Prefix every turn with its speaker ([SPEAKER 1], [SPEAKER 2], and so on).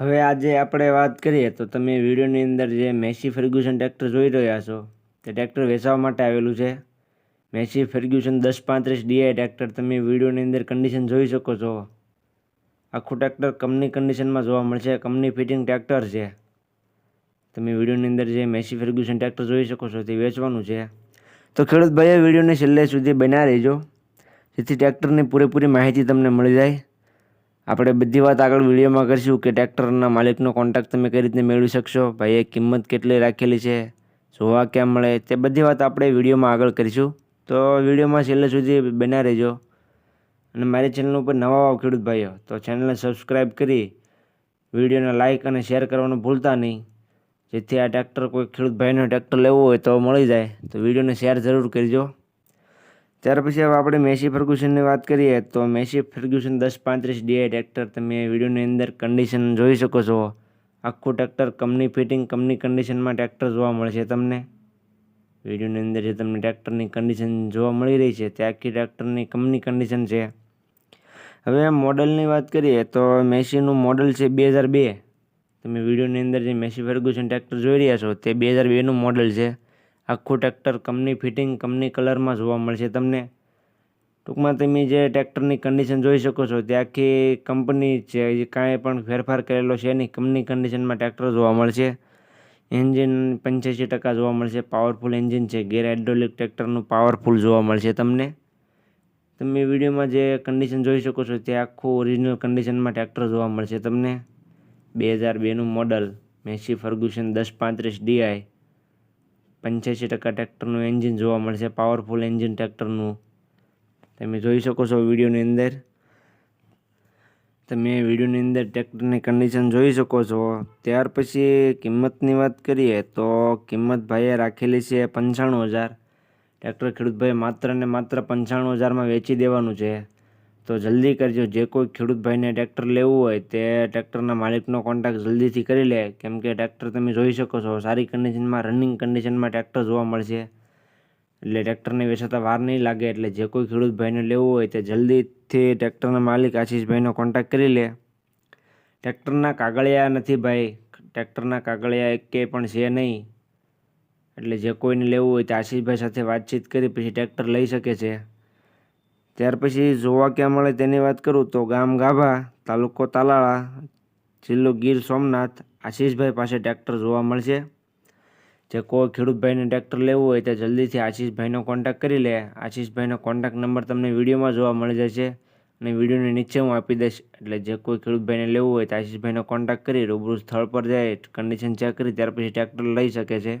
[SPEAKER 1] હવે આજે આપણે વાત કરીએ તો તમે વિડીયોની અંદર જે મેસી ફર્ગ્યુસન ટ્રેક્ટર જોઈ રહ્યા છો, તે ટ્રેક્ટર વેચવા માટે આવેલું છે. મેસી ફર્ગ્યુસન દસ પાંત્રીસ ડીઆઈ ટ્રેક્ટર તમે વિડીયોની અંદર કન્ડિશન જોઈ શકો છો. આખું ટ્રેક્ટર કંપની કન્ડિશનમાં જોવા મળશે કંપની ફિટિંગ ટ્રેક્ટર છે. તમે વિડીયોની અંદર જે મેસી ફર્ગ્યુસન ટ્રેક્ટર જોઈ શકો છો, તે વેચવાનું છે. તો ખેડૂત ભાઈએ વિડીયોને છેલ્લે સુધી બન્યા રહેજો. જેથી ટ્રેક્ટરની પૂરેપૂરી માહિતી તમને મળી જાય. આપણે બધી વાત આગળ વિડીયોમાં કરીશું કે ટ્રેક્ટરના માલિકનો કોન્ટેક્ટ તમે કઈ રીતે મેળવી શકશો, ભાઈએ કિંમત કેટલી રાખેલી છે, જોવા ક્યાં મળે, તે બધી વાત આપણે વિડીયોમાં આગળ કરીશું. તો વિડીયોમાં છેલ્લે સુધી બના રહેજો. અને મારી ચેનલ ઉપર નવા આવો ખેડૂત ભાઈઓ, તો ચેનલને સબસ્ક્રાઈબ કરી, વિડીયોને લાઇક અને શેર કરવાનું ભૂલતા નહીં. જેથી આ ટ્રેક્ટર કોઈ ખેડૂત ભાઈનો ટ્રેક્ટર લેવો હોય તો મળી જાય. તો વિડીયોને શેર જરૂર કરજો. ત્યાર પછી હવે આપણે મેસી ફર્ગ્યુસનની વાત કરીએ તો મેસી ફર્ગ્યુસન દસ પાંત્રીસ ડીએ ટ્રેક્ટર તમે વિડીયોની અંદર કન્ડિશન જોઈ શકો છો. આખું ટ્રેક્ટર કંપની ફિટિંગ કંપની કન્ડિશનમાં ટ્રેક્ટર જોવા મળશે તમને. વિડીયોની અંદર જે તમને ટ્રેક્ટરની કન્ડિશન જોવા મળી રહી છે તે આખી ટ્રેક્ટરની કંપની કન્ડિશન છે. હવે મોડલની વાત કરીએ તો મેસીનું મોડલ છે બે હજાર બે. તમે વિડીયોની અંદર જે મેસી ફર્ગ્યુસન ટ્રેક્ટર જોઈ રહ્યા છો તે બે હજાર બેનું મોડલ છે. આખું ટ્રેક્ટર કંપની ફિટિંગ, કંપની કલરમાં જોવા મળશે તમને. ટૂંકમાં તમે જે ટ્રેક્ટરની કન્ડિશન જોઈ શકો છો, તે આખી કંપની છે જે કાંઈ પણ ફેરફાર કરેલો છે નહીં. કંપની કન્ડિશનમાં ટ્રેક્ટર જોવા મળશે. એન્જિન પંચ્યાસી ટકા જોવા મળશે. પાવરફુલ એન્જિન છે, ગેર હાઇડ્રોલિક ટ્રેક્ટરનું પાવરફુલ જોવા મળશે તમને. તમે વિડીયોમાં જે કન્ડિશન જોઈ શકો છો, તે આખું ઓરિજિનલ કન્ડિશનમાં ટ્રેક્ટર જોવા મળશે તમને. બે હજાર બેનું મોડલ મેસી ફર્ગ્યુસન દસ પાંત્રીસ ડીઆઈ પંચ્યાસી ટકા ટ્રેક્ટરનું એન્જિન જોવા મળશે પાવરફુલ એન્જિન ટ્રેક્ટરનું. તમે જોઈ શકો છો વિડીયોની અંદર. તમે વિડીયોની અંદર ટ્રેક્ટરની કન્ડિશન જોઈ શકો છો. ત્યાર પછી કિંમતની વાત કરીએ તો કિંમત ભાઈએ રાખેલી છે પંચાણું હજાર. ટ્રેક્ટર ખેડૂતભાઈ માત્ર ને માત્ર પંચાણું હજારમાં વેચી દેવાનું છે. તો જલ્દી કરજો. જે કોઈ ખેડૂત ભાઈને ટ્રેક્ટર લેવું હોય તે ટ્રેક્ટરના માલિકનો કોન્ટેક્ટ જલ્દીથી કરી લે. કેમ કે ટ્રેક્ટર તમે જોઈ શકો છો, સારી કન્ડિશનમાં રનિંગ કન્ડિશનમાં ટ્રેક્ટર જોવા મળશે. એટલે ટ્રેક્ટરને વેચાતા વાર નહીં લાગે. એટલે જે કોઈ ખેડૂત ભાઈને લેવું હોય તે જલ્દીથી ટ્રેક્ટરના માલિક આશીષભાઈનો કોન્ટેક્ટ કરી લે. ટ્રેક્ટરના કાગળિયા નથી ભાઈ. ટ્રેક્ટરના કાગળિયા એકે પણ છે નહીં. એટલે જે કોઈને લેવું હોય તે આશીષભાઈ સાથે વાતચીત કરી, પછી ટ્રેક્ટર લઈ શકે છે. ત્યાર પછી જોવા ક્યાં મળે તેની વાત કરું તો ગામ ગાભા, તાલુકો તાલાળા, જિલ્લો ગીર સોમનાથ, આશીષભાઈ પાસે ટ્રેક્ટર જોવા મળશે. જે કોઈ ખેડૂતભાઈને ટ્રેક્ટર લેવું હોય તે જલ્દીથી આશીષભાઈનો કોન્ટેક્ટ કરી લે. આશીષભાઈનો કોન્ટેક્ટ નંબર તમને વિડીયોમાં જોવા મળી જશે અને વિડીયોની નીચે હું આપી દઈશ. એટલે જે કોઈ ખેડૂતભાઈને લેવું હોય તો આશીષભાઈનો કોન્ટેક્ટ કરી રૂબરૂ સ્થળ પર જાય કન્ડિશન ચેક કરી, ત્યાર પછી ટ્રેક્ટર લઈ શકે છે.